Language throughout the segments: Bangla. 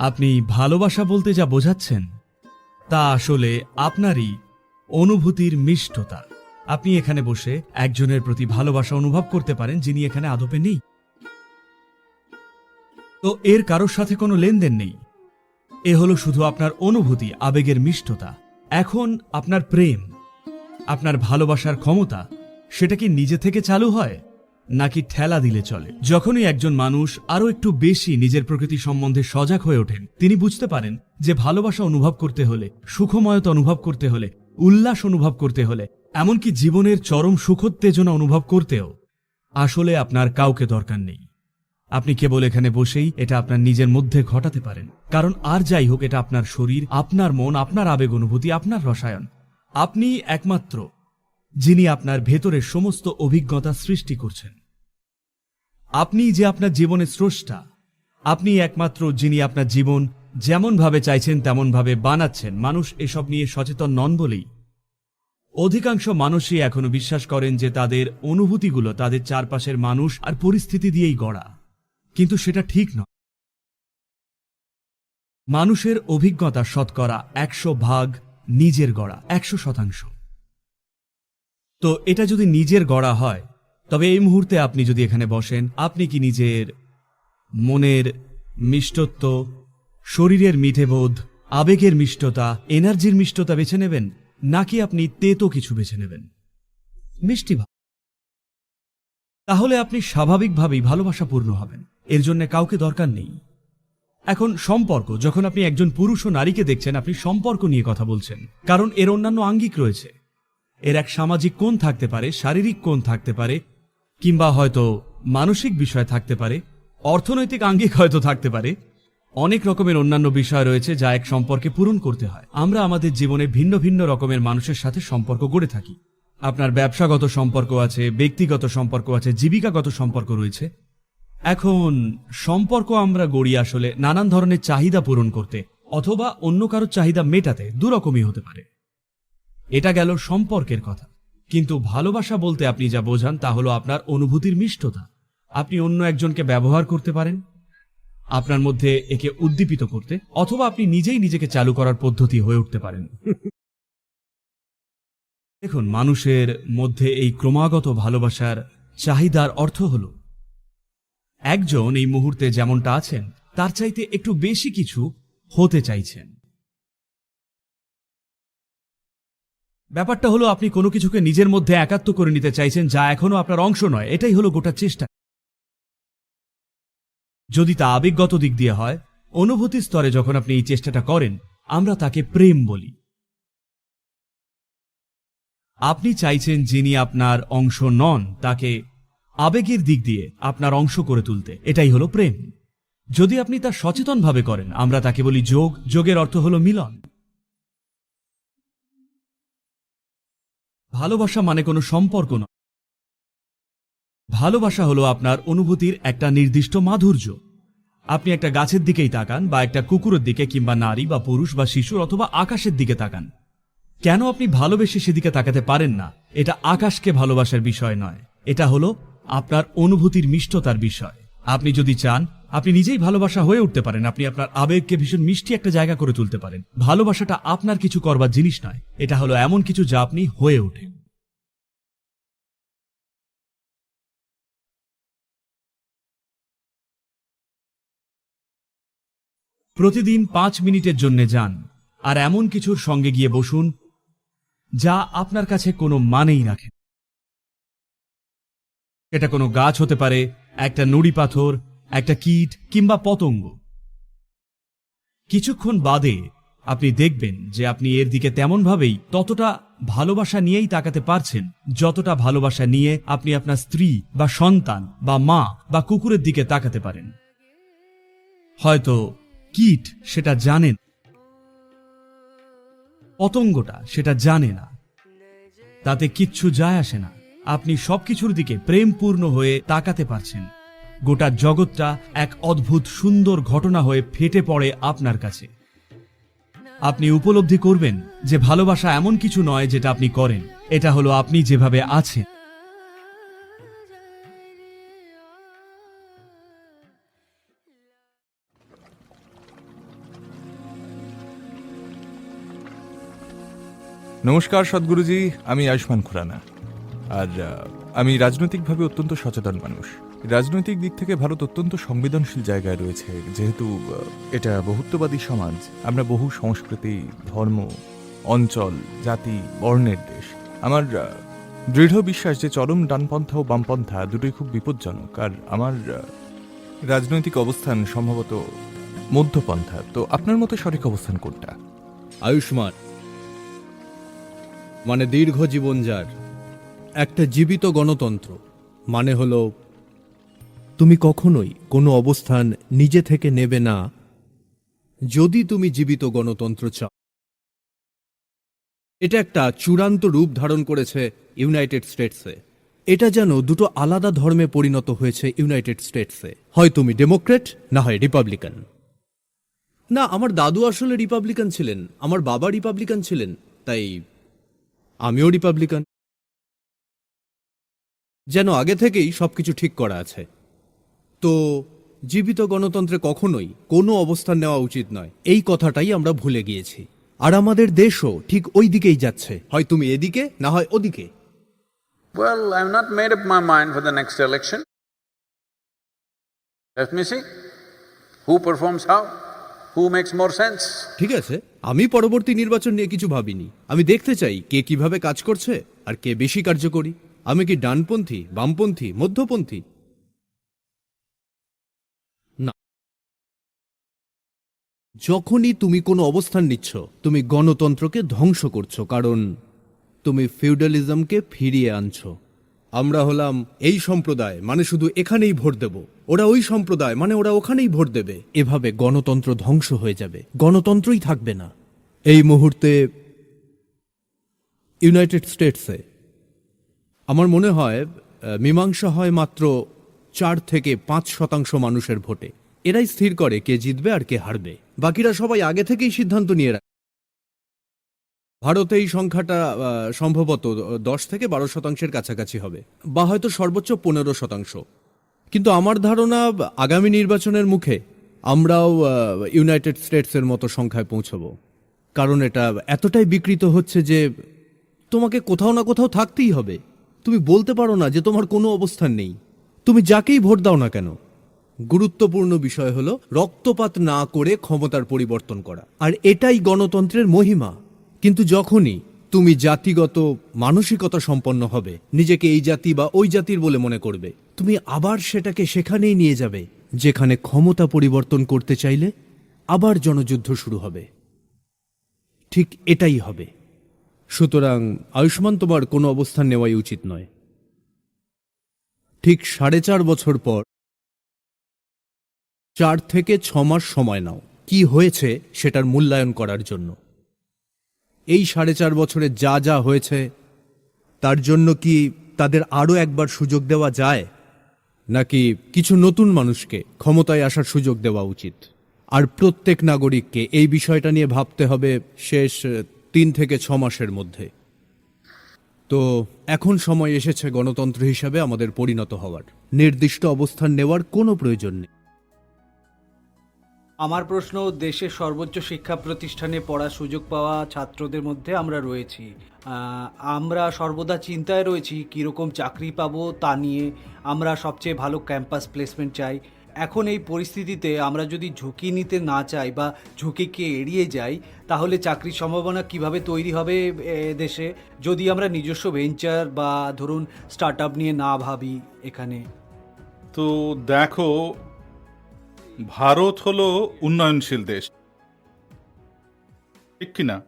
আপনি ভালোবাসা বলতে যা বোঝাচ্ছেন, তা আসলে আপনারই অনুভূতির মিষ্টতা। আপনি এখানে বসে একজনের প্রতি ভালোবাসা অনুভব করতে পারেন যিনি এখানে আদপে নেই। তো এর কারোর সাথে কোনো লেনদেন নেই। এ হলো শুধু আপনার অনুভূতি, আবেগের মিষ্টতা। এখন আপনার প্রেম, আপনার ভালোবাসার ক্ষমতা, সেটা কি নিজে থেকে চালু হয়? নাকি ঠেলা দিলে চলে। যখনই একজন মানুষ আরও একটু বেশি নিজের প্রকৃতি সম্বন্ধে সজাগ হয়ে ওঠেন, তিনি বুঝতে পারেন যে ভালোবাসা অনুভব করতে হলে, সুখময়তা অনুভব করতে হলে, উল্লাস অনুভব করতে হলে, এমনকি জীবনের চরম সুখোত্তেজনা অনুভব করতেও আসলে আপনার কাউকে দরকার নেই। আপনি কেবল এখানে বসেই এটা আপনার নিজের মধ্যে ঘটাতে পারেন। কারণ আর যাই হোক, এটা আপনার শরীর, আপনার মন, আপনার আবেগ অনুভূতি, আপনার রসায়ন। আপনি একমাত্র যিনি আপনার ভেতরের সমস্ত অভিজ্ঞতা সৃষ্টি করছেন। আপনি যে আপনার জীবনের স্রষ্টা, আপনি একমাত্র যিনি আপনার জীবন যেমনভাবে চাইছেন তেমনভাবে বানাচ্ছেন। মানুষ এসব নিয়ে সচেতন নন বলেই। অধিকাংশ মানুষই এখনও বিশ্বাস করেন যে তাদের অনুভূতিগুলো তাদের চারপাশের মানুষ আর পরিস্থিতি দিয়েই গড়া। কিন্তু সেটা ঠিক নয়। মানুষের অভিজ্ঞতা শতকরা একশো ভাগ নিজের গড়া, একশো শতাংশ। তো এটা যদি নিজের গড়া হয় তবে এই মুহূর্তে আপনি যদি এখানে বসেন, আপনি কি নিজের মনের মিষ্টত্ব, শরীরের মিঠে বোধ আবেগের মিষ্টতা, এনার্জির মিষ্টতা বেছে নেবেন, নাকি আপনি তেতো কিছু বেছে নেবেন? মিষ্টি তাহলে আপনি স্বাভাবিকভাবেই ভালোবাসাপূর্ণ হবেন। এর জন্য কাউকে দরকার নেই। এখন সম্পর্ক, যখন আপনি একজন পুরুষ ও নারীকে দেখছেন, আপনি সম্পর্ক নিয়ে কথা বলছেন, কারণ এর অন্যান্য আঙ্গিক রয়েছে। এর এক সামাজিক কোণ থাকতে পারে, শারীরিক কোণ থাকতে পারে কিংবা হয়তো মানসিক বিষয় থাকতে পারে, অর্থনৈতিক আঙ্গিক হয়তো থাকতে পারে, অনেক রকমের অন্যান্য বিষয় রয়েছে যা এক সম্পর্কে পূরণ করতে হয়। আমরা আমাদের জীবনে ভিন্ন ভিন্ন রকমের মানুষের সাথে সম্পর্ক গড়ে থাকি। আপনার ব্যবসাগত সম্পর্ক আছে, ব্যক্তিগত সম্পর্ক আছে, জীবিকাগত সম্পর্ক রয়েছে। এখন সম্পর্ক আমরা গড়ি আসলে নানান ধরনের চাহিদা পূরণ করতে অথবা অন্য কারও চাহিদা মেটাতে দুরকমই হতে পারে। এটা গেল সম্পর্কের কথা। কিন্তু ভালোবাসা বলতে আপনি যা বোঝান তা হলো আপনার অনুভূতির মিষ্টতা। আপনি অন্য একজনকে ব্যবহার করতে পারেন, আপনার মধ্যে একে উদ্দীপিত করতে, অথবা আপনি নিজেই নিজেকে চালু করার পদ্ধতি হয়ে উঠতে পারেন। দেখুন, মানুষের মধ্যে এই ক্রমাগত ভালোবাসার চাহিদার অর্থ হল, একজন এই মুহূর্তে যেমনটা আছেন, তার চাইতে একটু বেশি কিছু হতে চাইছেন। ব্যাপারটা হলো আপনি কোনো কিছুকে নিজের মধ্যে একাত্ম করে নিতে চাইছেন, যা এখনও আপনার অংশ নয়। এটাই হলো গোটা চেষ্টা। যদি তা আবেগগত দিক দিয়ে হয়, অনুভূতি স্তরে যখন আপনি এই চেষ্টাটা করেন, আমরা তাকে প্রেম বলি। আপনি চাইছেন যিনি আপনার অংশ নন, তাকে আবেগের দিক দিয়ে আপনার অংশ করে তুলতে। এটাই হলো প্রেম। যদি আপনি তা সচেতনভাবে করেন, আমরা তাকে বলি যোগ। যোগের অর্থ হলো মিলন। ভালোবাসা মানে কোনো সম্পর্ক নয়। ভালোবাসা হলো আপনার অনুভূতির একটা নির্দিষ্ট মাধুর্য। আপনি একটা গাছের দিকেই তাকান বা একটা কুকুরের দিকে কিংবা নারী বা পুরুষ বা শিশুর অথবা আকাশের দিকে তাকান। কেন আপনি ভালোবেসে সেদিকে তাকাতে পারেন না? এটা আকাশকে ভালোবাসার বিষয় নয়। এটা হলো আপনার অনুভূতির মিষ্টতার বিষয়। আপনি যদি চান আপনি নিজেই ভালোবাসা হয়ে উঠতে পারেন। আপনি আপনার আবেগকে ভীষণ মিষ্টি একটা জায়গা করে তুলতে পারেন। ভালোবাসাটা আপনার কিছু করবার জিনিস নয়। এটা হলো এমন কিছু যা আপনি হয়ে ওঠেন। প্রতিদিন পাঁচ মিনিটের জন্য যান আর এমন কিছুর সঙ্গে গিয়ে বসুন যা আপনার কাছে কোনো মানেই রাখে এটা কোনো গাছ হতে পারে, একটা নুড়ি পাথর একটা কীট কিংবা পতঙ্গ। কিছুক্ষণ বাদে আপনি দেখবেন যে আপনি এর দিকে তেমনভাবেই ততটা ভালোবাসা নিয়েই তাকাতে পারছেন, যতটা ভালোবাসা নিয়ে আপনি আপনার স্ত্রী বা সন্তান বা মা বা কুকুরের দিকে তাকাতে পারেন। হয়তো কীট সেটা জানেন পতঙ্গটা সেটা জানে না। তাতে কিচ্ছু যায় আসে না। আপনি সবকিছুর দিকে প্রেমপূর্ণ হয়ে তাকাতে পারছেন। গোটা জগৎটা এক অদ্ভুত সুন্দর ঘটনা হয়ে ফেটে পড়ে আপনার কাছে। আপনি উপলব্ধি করবেন যে ভালোবাসা এমন কিছু নয় যেটা আপনি করেন। এটা হলো আপনি যেভাবে আছেন। নমস্কার সদ্গুরুজি, আমি আয়ুষ্মান খুরানা। আর আমি রাজনৈতিকভাবে অত্যন্ত সচেতন মানুষ। রাজনৈতিক দিক থেকে ভারত অত্যন্ত সংবেদনশীল জায়গায় রয়েছে, যেহেতু এটা বহুত্ববাদী সমাজ। আমরা বহু সংস্কৃতি, ধর্ম, অঞ্চল, জাতি, বর্ণের দেশ। আমার দৃঢ় বিশ্বাস যে চরম ডানপন্থা ও বামপন্থা দুটোই খুব বিপজ্জনক। আর আমার রাজনৈতিক অবস্থান সম্ভবত মধ্যপন্থা। তো আপনার মতো সঠিক অবস্থান কোনটা? আয়ুষ্মান। মানে দীর্ঘ জীবন যার। একটা জীবিত গণতন্ত্র। মানে হলো তুমি কখনোই কোনো অবস্থান নিজে থেকে নেবে না, যদি তুমি জীবিত গণতন্ত্র চাও। এটা একটা চূড়ান্ত রূপ ধারণ করেছে ইউনাইটেড স্টেটসে। এটা যেন দুটো আলাদা ধর্মে পরিণত হয়েছে ইউনাইটেড স্টেটসে। হয় তুমি ডেমোক্রেট, না হয় রিপাবলিকান। না, আমার দাদু আসলে রিপাবলিকান ছিলেন, আমার বাবা রিপাবলিকান ছিলেন, তাই আমিও রিপাবলিকান। যেন আগে থেকেই সবকিছু ঠিক করা আছে। তো জীবিত গণতন্ত্রে কখনোই কোনো অবস্থান নেওয়া উচিত নয় এই কথাটাই আমরা ভুলে গিয়েছি আর আমাদের দেশও ঠিক ওই দিকেই যাচ্ছে হয় তুমি এদিকে না হয় ওদিকে Well, I've not made up my mind for the next election. Let me see. Who performs how? Who makes more sense? ঠিক আছে আমি পরবর্তী নির্বাচন নিয়ে কিছু ভাবিনি আমি দেখতে চাই কে কীভাবে কাজ করছে আর কে বেশি কার্যকরী আমি কি ডানপন্থী বামপন্থী মধ্যপন্থী যখনই তুমি কোনো অবস্থান নিচ্ছ, তুমি গণতন্ত্রকে ধ্বংস করছ, কারণ তুমি ফিউডালিজমকে ফিরিয়ে আনছো। আমরা হলাম এই সম্প্রদায় মানে শুধু এখানেই ভোট দেব। ওরা ওই সম্প্রদায় মানে ওরা ওখানেই ভোট দেবে। এভাবে গণতন্ত্র ধ্বংস হয়ে যাবে। গণতন্ত্রই থাকবে না। এই মুহূর্তে ইউনাইটেড স্টেটসে আমার মনে হয় মীমাংসা হয় মাত্র চার থেকে পাঁচ শতাংশ মানুষের ভোটে। এরাই স্থির করে কে জিতবে আর কে হারবে। বাকিরা সবাই আগে থেকেই সিদ্ধান্ত নিয়ে রাখে। ভারতে এই সংখ্যাটা সম্ভবত দশ থেকে বারো শতাংশের কাছাকাছি হবে, বা হয়তো সর্বোচ্চ পনেরো শতাংশ। কিন্তু আমার ধারণা, আগামী নির্বাচনের মুখে আমরাও ইউনাইটেড স্টেটসের মতো সংখ্যায় পৌঁছব। কারণ এটা এতটাই বিকৃত হচ্ছে যে তোমাকে কোথাও না কোথাও থাকতেই হবে। তুমি বলতে পারো না যে তোমার কোনো অবস্থান নেই। তুমি যাকেই ভোট দাও না কেন? গুরুত্বপূর্ণ বিষয় হলো রক্তপাত না করে ক্ষমতার পরিবর্তন করা। আর এটাই গণতন্ত্রের মহিমা। কিন্তু যখনই তুমি জাতিগত, মানসিকতা সম্পন্ন হবে, নিজেকে এই জাতি বা ওই জাতির বলে মনে করবে, তুমি আবার সেটাকে সেখানেই নিয়ে যাবে, যেখানে ক্ষমতা পরিবর্তন করতে চাইলে আবার জনযুদ্ধ শুরু হবে। ঠিক এটাই হবে। সুতরাং আয়ুষ্মান তোমার কোনো অবস্থান নেওয়াই উচিত নয়। ঠিক সাড়ে চার বছর পর চার থেকে ছ মাস সময় নাও। কি হয়েছে সেটার মূল্যায়ন করার জন্য। এই সাড়ে চার বছরে যা যা হয়েছে, তার জন্য কি তাদের আরও একবার সুযোগ দেওয়া যায়? নাকি কিছু নতুন মানুষকে ক্ষমতায় আসার সুযোগ দেওয়া উচিত? আর প্রত্যেক নাগরিককে এই বিষয়টা নিয়ে ভাবতে হবে শেষ তিন থেকে ছ মাসের মধ্যে। তো এখন সময় এসেছে গণতন্ত্র হিসাবে আমাদের পরিণত হওয়ার। নির্দিষ্ট অবস্থান নেওয়ার কোনো প্রয়োজন নেই। আমার প্রশ্ন দেশের সর্বোচ্চ শিক্ষা প্রতিষ্ঠানে পড়ার সুযোগ পাওয়া ছাত্রদের মধ্যে আমরা রয়েছি। আমরা সর্বদা চিন্তায় রয়েছি, কীরকম চাকরি পাবো তা নিয়ে। আমরা সবচেয়ে ভালো ক্যাম্পাস প্লেসমেন্ট চাই। এখন এই পরিস্থিতিতে আমরা যদি ঝুঁকি নিতে না চাই বা ঝুঁকিকে এড়িয়ে যাই, তাহলে চাকরির সম্ভাবনা কীভাবে তৈরি হবে দেশে? যদি আমরা নিজস্ব ভেঞ্চার বা ধরুন স্টার্ট নিয়ে না ভাবি এখানে। তো দেখো ভারত হলো উন্নয়নশীল দেশ। ঠিক কিনা?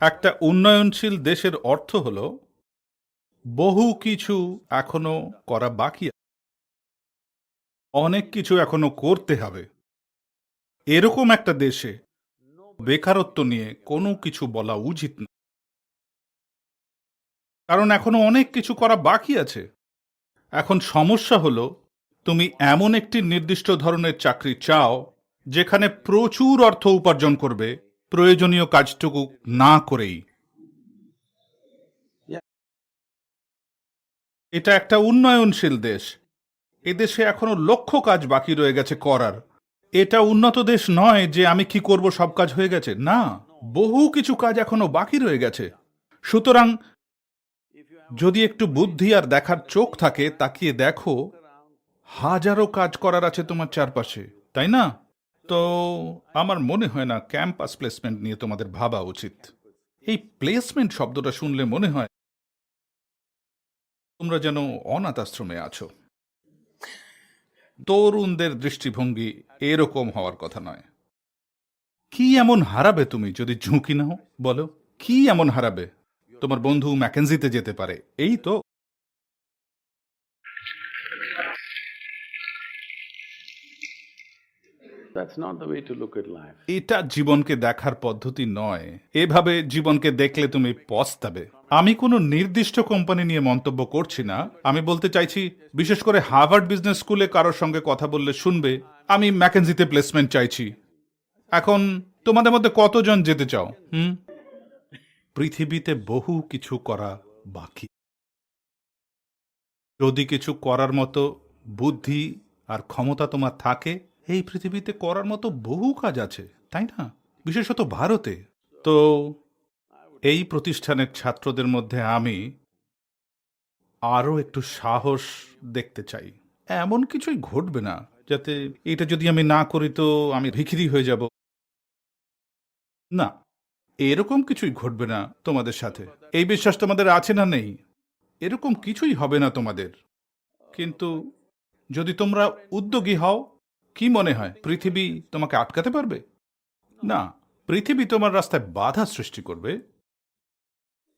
একটা উন্নয়নশীল দেশের অর্থ হলো বহু কিছু এখনও করা বাকি। অনেক কিছু এখনও করতে হবে। এরকম একটা দেশে বেকারত্ব নিয়ে কোনো কিছু বলা উচিত না। কারণ এখনও অনেক কিছু করা বাকি আছে। এখন সমস্যা হলো তুমি এমন একটি নির্দিষ্ট ধরনের চাকরি চাও, যেখানে প্রচুর অর্থ উপার্জন করবে, প্রয়োজনীয় কাজটুকু না করেই। এটা একটা উন্নয়নশীল দেশ। এদেশে এখনও লক্ষ কাজ বাকি রয়ে গেছে করার। এটা উন্নত দেশ নয় যে আমি কি করব সব কাজ হয়ে গেছে, না। বহু কিছু কাজ এখনও বাকি রয়ে গেছে। সুতরাং যদি একটু বুদ্ধি আর দেখার চোখ থাকে, তাকিয়ে দেখো হাজারো কাজ করার আছে তোমার চারপাশে, তাই না? তো আমার মনে হয় না ক্যাম্পাস প্লেসমেন্ট নিয়ে তোমাদের ভাবা উচিত। এই প্লেসমেন্ট শব্দটা শুনলে মনে হয় তোমরা যেন অনাথ আশ্রমে আছো। তরুণদের দৃষ্টিভঙ্গি এরকম হওয়ার কথা নয়। কি এমন হারাবে তুমি যদি ঝুঁকি নাও, বলো? কি এমন হারাবে? তোমার বন্ধু ম্যাকেনজিতে যেতে পারে, এই তো। এটা জীবনকে দেখার পদ্ধতি নয়। এভাবে জীবনকে দেখলে তুমি পস্তাবে। আমি কোনো নির্দিষ্ট কোম্পানি নিয়ে মন্তব্য করছি না। আমি বলতে চাইছি, বিশেষ করে হার্ভার্ড বিজনেস স্কুলে কারোর সঙ্গে কথা বললে শুনবে, আমি ম্যাকেনজিতে প্লেসমেন্ট চাইছি। এখন, তোমাদের মধ্যে কতজন যেতে চাও, হুম? পৃথিবীতে বহু কিছু করা বাকি। যদি কিছু করার মতো বুদ্ধি আর ক্ষমতা তোমার থাকে এই পৃথিবীতে করার মতো বহু কাজ আছে, তাই না? বিশেষত ভারতে। তো এই প্রতিষ্ঠানের ছাত্রদের মধ্যে আমি আরও একটু সাহস দেখতে চাই। এমন কিছুই ঘটবে না, যাতে এটা যদি আমি না করি তো আমি ভিখিরি হয়ে যাব। না, এরকম কিছুই ঘটবে না তোমাদের সাথে। এই বিশ্বাস তোমাদের আছে না নেই? এরকম কিছুই হবে না তোমাদের। কিন্তু যদি তোমরা উদ্যোগী হও কি মনে হয় পৃথিবী তোমাকে আটকাতে পারবে? না পৃথিবী তোমার রাস্তায় বাধা সৃষ্টি করবে।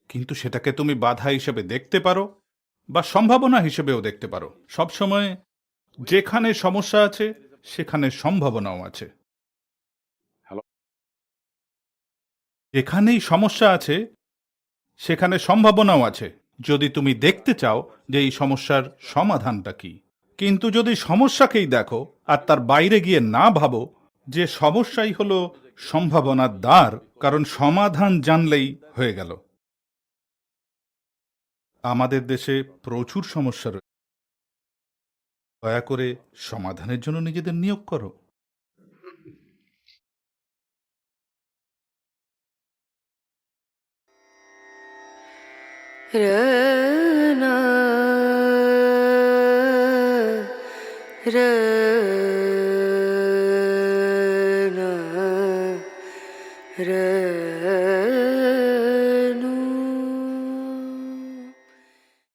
কিন্তু সেটাকে তুমি বাধা হিসেবে দেখতে পারো বা সম্ভাবনা হিসেবেও দেখতে পারো। সবসময় যেখানে সমস্যা আছে সেখানে সম্ভাবনাও আছে। যেখানেই সমস্যা আছে সেখানে সম্ভাবনাও আছে। যদি তুমি দেখতে চাও যে এই সমস্যার সমাধানটা কি। কিন্তু যদি সমস্যাকেই দেখো আর তার বাইরে গিয়ে না ভাবো যে সমস্যাই হলো সম্ভাবনার দ্বার কারণ সমাধান জানলেই হয়ে গেল আমাদের দেশে প্রচুর সমস্যা রয়েছে দয়া করে সমাধানের জন্য নিজেদের নিয়োগ করো Rana, Rana.